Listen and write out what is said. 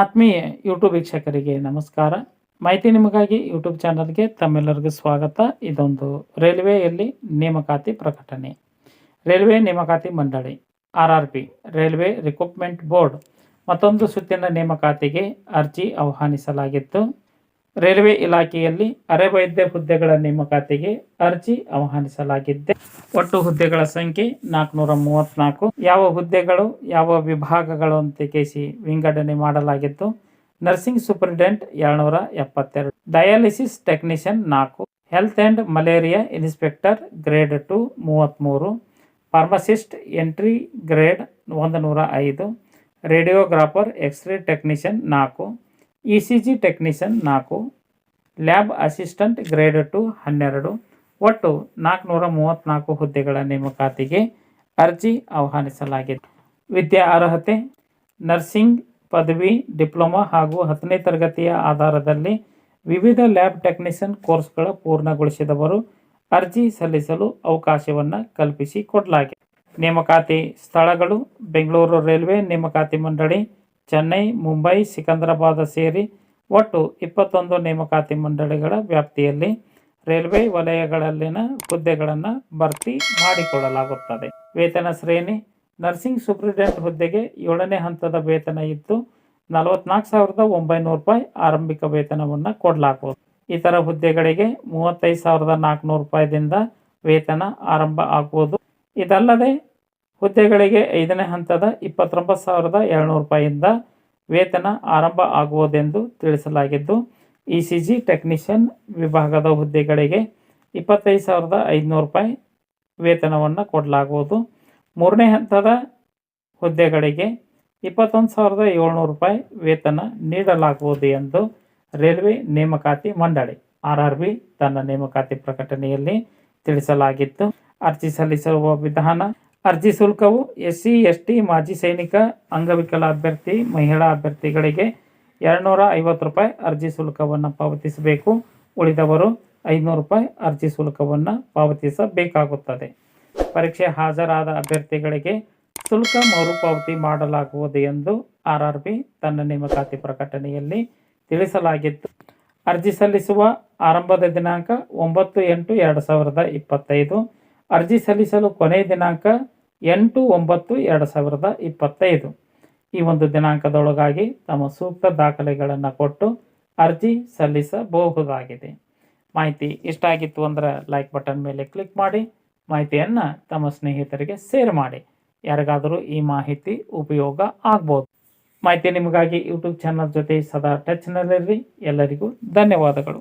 ಆತ್ಮೀಯ ಯೂಟ್ಯೂಬ್ ವೀಕ್ಷಕರಿಗೆ ನಮಸ್ಕಾರ. ಮಾಹಿತಿ ನಿಮಗಾಗಿ ಯೂಟ್ಯೂಬ್ ಚಾನಲ್ಗೆ ತಮ್ಮೆಲ್ಲರಿಗೂ ಸ್ವಾಗತ. ಇದೊಂದು ರೈಲ್ವೆಯಲ್ಲಿ ನೇಮಕಾತಿ ಪ್ರಕಟಣೆ. ರೈಲ್ವೆ ನೇಮಕಾತಿ ಮಂಡಳಿ R R P railway recruitment board ಮತ್ತೊಂದು ಸುತ್ತಿನ ನೇಮಕಾತಿಗೆ ಅರ್ಜಿ ಆಹ್ವಾನಿಸಲಾಗಿತ್ತು. ರೈಲ್ವೆ ಇಲಾಖೆಯಲ್ಲಿ ಅರೆವೈದ್ಯ ಹುದ್ದೆಗಳ ನೇಮಕಾತಿಗೆ ಅರ್ಜಿ ಆಹ್ವಾನಿಸಲಾಗಿದೆ. ಒಟ್ಟು ಹುದ್ದೆಗಳ ಸಂಖ್ಯೆ ನಾಲ್ಕುನೂರ ಮೂವತ್ನಾಲ್ಕು ಯಾವ ಹುದ್ದೆಗಳು, ಯಾವ ವಿಭಾಗಗಳು ಅಂತ ವಿಂಗಡಣೆ ಮಾಡಲಾಗಿತ್ತು. ನರ್ಸಿಂಗ್ ಸೂಪರಿಂಟೆಂಡೆಂಟ್ ಏಳ್ನೂರ ಎಪ್ಪತ್ತೆರಡು. ಡಯಾಲಿಸಿಸ್ ಟೆಕ್ನಿಷಿಯನ್ ನಾಲ್ಕು. Health and malaria inspector grade two ಮೂವತ್ತ್ಮೂರು. ಫಾರ್ಮಸಿಸ್ಟ್ ಎಂಟ್ರಿ ಗ್ರೇಡ್ ಒಂದು ನೂರ ಐದು. ರೇಡಿಯೋಗ್ರಾಫರ್, ಎಕ್ಸ್ರೇ ಟೆಕ್ನಿಷಿಯನ್ ನಾಲ್ಕು. ಇ ಸಿ ಜಿ ಟೆಕ್ನಿಷಿಯನ್ ನಾಲ್ಕು, ಲ್ಯಾಬ್ ಅಸಿಸ್ಟೆಂಟ್ ಗ್ರೇಡ್ ಟು ಹನ್ನೆರಡು, ಒಟ್ಟು ನಾಲ್ಕುನೂರ ಮೂವತ್ತ್ನಾಲ್ಕು ಹುದ್ದೆಗಳ ನೇಮಕಾತಿಗೆ ಅರ್ಜಿ ಆಹ್ವಾನಿಸಲಾಗಿದೆ. ವಿದ್ಯಾ ಅರ್ಹತೆ, ನರ್ಸಿಂಗ್ ಪದವಿ, ಡಿಪ್ಲೊಮಾ ಹಾಗೂ ಹತ್ತನೇ ತರಗತಿಯ ಆಧಾರದಲ್ಲಿ ವಿವಿಧ ಲ್ಯಾಬ್ ಟೆಕ್ನಿಷಿಯನ್ ಕೋರ್ಸ್ಗಳ ಪೂರ್ಣಗೊಳಿಸಿದವರು ಅರ್ಜಿ ಸಲ್ಲಿಸಲು ಅವಕಾಶವನ್ನು ಕಲ್ಪಿಸಿಕೊಡಲಾಗಿದೆ ನೇಮಕಾತಿ ಸ್ಥಳಗಳು, ಬೆಂಗಳೂರು ರೈಲ್ವೆ ನೇಮಕಾತಿ ಮಂಡಳಿ ಚೆನ್ನೈ, ಮುಂಬೈ, ಸಿಕಂದ್ರಾಬಾದ್ ಸೇರಿ ಒಟ್ಟು ಇಪ್ಪತ್ತೊಂದು ನೇಮಕಾತಿ ಮಂಡಳಿಗಳ ವ್ಯಾಪ್ತಿಯಲ್ಲಿ ರೈಲ್ವೆ ವಲಯಗಳಲ್ಲಿನ ಹುದ್ದೆಗಳನ್ನು ಭರ್ತಿ ಮಾಡಿಕೊಳ್ಳಲಾಗುತ್ತದೆ. ವೇತನ ಶ್ರೇಣಿ, ನರ್ಸಿಂಗ್ ಸೂಪ್ರಿಡೆಂಟ್ ಹುದ್ದೆಗೆ ಏಳನೇ ಹಂತದ ವೇತನ ಇದ್ದು, ನಲವತ್ನಾಲ್ಕು ಸಾವಿರದ ಒಂಬೈನೂರು ರೂಪಾಯಿ ಆರಂಭಿಕ ವೇತನವನ್ನು ಕೊಡಲಾಗುವುದು. ಇತರ ಹುದ್ದೆಗಳಿಗೆ ಮೂವತ್ತೈದು ಸಾವಿರದ ನಾಲ್ಕುನೂರು ರೂಪಾಯಿದಿಂದ ವೇತನ ಆರಂಭ ಆಗುವುದು. ಇದಲ್ಲದೆ ಹುದ್ದೆಗಳಿಗೆ ಐದನೇ ಹಂತದ ಇಪ್ಪತ್ತೊಂಬತ್ತು ಸಾವಿರದ ಏಳ್ನೂರು ರೂಪಾಯಿಯಿಂದ ವೇತನ ಆರಂಭ ಆಗುವುದೆಂದು ತಿಳಿಸಲಾಗಿದ್ದು ಇ ಸಿ ಜಿ ಟೆಕ್ನಿಷಿಯನ್ ವಿಭಾಗದ ಹುದ್ದೆಗಳಿಗೆ ಇಪ್ಪತ್ತೈದು ಸಾವಿರದ ಐದುನೂರು ರೂಪಾಯಿ ವೇತನವನ್ನು ಕೊಡಲಾಗುವುದು. ಮೂರನೇ ಹಂತದ ಹುದ್ದೆಗಳಿಗೆ ಇಪ್ಪತ್ತೊಂದು ಸಾವಿರದ ಏಳ್ನೂರು ರೂಪಾಯಿ ವೇತನ ನೀಡಲಾಗುವುದು ಎಂದು ರೈಲ್ವೆ ನೇಮಕಾತಿ ಮಂಡಳಿ ಆರ್ ಆರ್ ಬಿ ತನ್ನ ನೇಮಕಾತಿ ಪ್ರಕಟಣೆಯಲ್ಲಿ ತಿಳಿಸಲಾಗಿತ್ತು. ಅರ್ಜಿ ಸಲ್ಲಿಸಿರುವ ವಿಧಾನ ಅರ್ಜಿ ಶುಲ್ಕವು ಎಸ್ ಸಿ ಎಸ್ ಮಾಜಿ ಸೈನಿಕ, ಅಂಗವಿಕಲ ಅಭ್ಯರ್ಥಿ, ಮಹಿಳಾ ಅಭ್ಯರ್ಥಿಗಳಿಗೆ ಎರಡುನೂರ ಐವತ್ತು ರೂಪಾಯಿ ಅರ್ಜಿ ಶುಲ್ಕವನ್ನು ಪಾವತಿಸಬೇಕು. ಉಳಿದವರು ಐದುನೂರು ರೂಪಾಯಿ ಅರ್ಜಿ ಶುಲ್ಕವನ್ನು ಪಾವತಿಸಬೇಕಾಗುತ್ತದೆ. ಪರೀಕ್ಷೆ ಹಾಜರಾದ ಅಭ್ಯರ್ಥಿಗಳಿಗೆ ಶುಲ್ಕ ಮರುಪಾವತಿ ಮಾಡಲಾಗುವುದು ಎಂದು ಆರ್ ಆರ್ ಬಿ ತನ್ನ ನೇಮಕಾತಿ ಪ್ರಕಟಣೆಯಲ್ಲಿ ತಿಳಿಸಲಾಗಿತ್ತು. ಅರ್ಜಿ ಸಲ್ಲಿಸುವ ಆರಂಭದ ದಿನಾಂಕ ಒಂಬತ್ತು ಎಂಟು ಎರಡು ಸಾವಿರದ ಇಪ್ಪತ್ತೈದು. ಅರ್ಜಿ ಸಲ್ಲಿಸಲು ಕೊನೆಯ ದಿನಾಂಕ ಎಂಟು ಒಂಬತ್ತು ಎರಡು ಸಾವಿರದ ಇಪ್ಪತ್ತೈದು. ಈ ಒಂದು ದಿನಾಂಕದೊಳಗಾಗಿ ತಮ್ಮ ಸೂಕ್ತ ದಾಖಲೆಗಳನ್ನು ಕೊಟ್ಟು ಅರ್ಜಿ ಸಲ್ಲಿಸಬಹುದಾಗಿದೆ. ಮಾಹಿತಿ ಇಷ್ಟ ಆಗಿತ್ತು ಅಂದ್ರೆ ಲೈಕ್ ಬಟನ್ ಮೇಲೆ ಕ್ಲಿಕ್ ಮಾಡಿ, ಮಾಹಿತಿಯನ್ನು ತಮ್ಮ ಸ್ನೇಹಿತರಿಗೆ ಶೇರ್ ಮಾಡಿ. ಯಾರಿಗಾದರೂ ಈ ಮಾಹಿತಿ ಉಪಯೋಗ ಆಗ್ಬೋದು. ಮಾಹಿತಿ ನಿಮಗಾಗಿ ಯೂಟ್ಯೂಬ್ ಚಾನಲ್ ಜೊತೆ ಸದಾ ಟಚ್ನಲ್ಲಿರಿ ಎಲ್ಲರಿಗೂ ಧನ್ಯವಾದಗಳು.